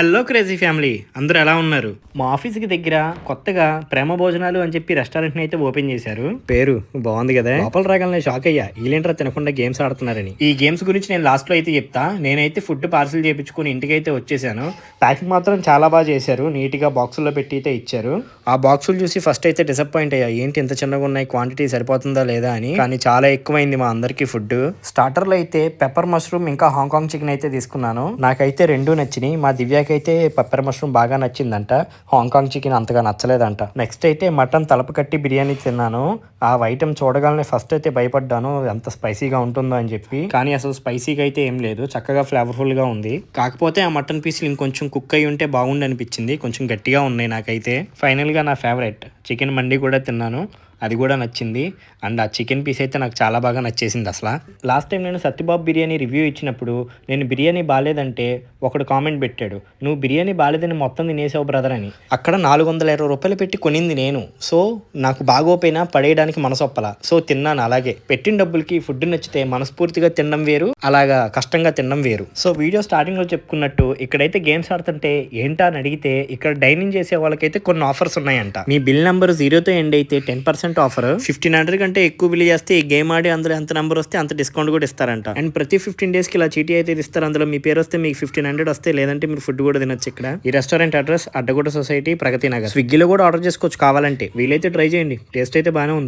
Hello crazy family అందరూ ఎలా ఉన్నారు? మా ఆఫీస్కి దగ్గర కొత్తగా ప్రేమ భోజనాలు అని చెప్పి రెస్టారెంట్ అయితే ఓపెన్ చేశారు. పేరు బాగుంది కదా. లోపల రాగానే షాక్ అయ్యా. వీళ్ళేంట్రా తినకుండా గేమ్స్ ఆడుతున్నారని. ఈ గేమ్స్ గురించి నేను లాస్ట్లో అయితే చెప్తా. నేనైతే ఫుడ్ పార్సిల్ చేయించుకుని ఇంటికి అయితే వచ్చేసాను. ప్యాకింగ్ మాత్రం చాలా బాగా చేశారు. నీట్గా బాక్సుల్లో పెట్టి అయితే ఇచ్చారు. ఆ బాక్సులు చూసి ఫస్ట్ అయితే డిసప్పాయింట్ అయ్యా. ఏంటి ఇంత చిన్నగా ఉన్నాయి? క్వాంటిటీ సరిపోతుందా లేదా అని. కానీ చాలా ఎక్కువైంది మా అందరికి ఫుడ్ స్టార్టర్లో అయితే పెప్పర్ మష్రూమ్ ఇంకా హాంకాంగ్ చికెన్ అయితే తీసుకున్నాను. నాకైతే రెండు నచ్చినాయి. మా దివ్యాకి అయితే పెప్పర్ మష్రూమ్ బాగా నచ్చిందంట. హాంకాంగ్ చికెన్ అంతగా నచ్చలేదంట. నెక్స్ట్ అయితే మటన్ తలపు కట్టి బిర్యానీ తిన్నాను. ఆ ఐటెం చూడగానే ఫస్ట్ అయితే భయపడ్డాను. ఎంత స్పైసీగా ఉంటుందో అని చెప్పి. కానీ అసలు స్పైసీగా అయితే ఏం లేదు. చక్కగా ఫ్లేవర్ఫుల్గా ఉంది. కాకపోతే ఆ మటన్ పీసులు ఇంకొంచెం కుక్ అయి ఉంటే బాగుండి అనిపించింది కొంచెం గట్టిగా ఉన్నాయి నాకైతే. ఫైనల్గా నా ఫేవరెట్ చికెన్ మండి కూడా తిన్నాను. అది కూడా నచ్చింది. అండ్ ఆ చికెన్ పీస్ అయితే నాకు చాలా బాగా నచ్చేసింది అసలు. లాస్ట్ టైం నేను సత్యబాబు బిర్యానీ రివ్యూ ఇచ్చినప్పుడు నేను బిర్యానీ బాగాలేదంటే ఒకడు కామెంట్ పెట్టాడు నువ్వు బిర్యానీ బాగాలేదని మొత్తం తినేసావు బ్రదర్ అని. అక్కడ నాలుగు వందల ఇరవై రూపాయలు పెట్టి కొనింది నేను. సో నాకు బాగోపోయినా పడేయడానికి మనసొప్పల. సో తిన్నాను అలాగే. పెట్టిన డబ్బులకి ఫుడ్ నచ్చితే మనస్ఫూర్తిగా తినడం వేరు అలాగా కష్టంగా తినడం వేరు. సో వీడియో స్టార్టింగ్లో చెప్పుకున్నట్టు ఇక్కడైతే గేమ్స్ ఆడుతుంటే ఏంటా అని అడిగితే ఇక్కడ డైనింగ్ చేసే వాళ్ళకైతే కొన్ని ఆఫర్స్ ఉన్నాయంట. మీ బిల్ నెంబర్ జీరోతో ఎండ్ అయితే ten percent offer. Fifteen hundred కంటే ఎక్కువ బిల్ చేస్తే ఈ గేమ్ ఆడి అందులో ఎంత నెంబర్ వస్తే అంత డిస్కౌంట్ కూడా ఇస్తారంట. అండ్ ప్రతి ఫిఫ్టీన్ డేస్కి ఇలా చీటీ అయితే ఇస్తారు. అందులో మీ పేరు వస్తే మీకు ఫిఫ్టీన్ హండ్రెడ్ వస్తే లేదంటే మీరు ఫుడ్ కూడా తినొచ్చు ఇక్కడ. ఈ restaurant address Addagutta society Pragathi Nagar. స్విగ్గీలో కూడా ఆర్డర్ చేసుకోవచ్చు కావాలంటే. వీలైతే ట్రై చేయండి. టేస్ట్ అయితే బాగానే ఉంది.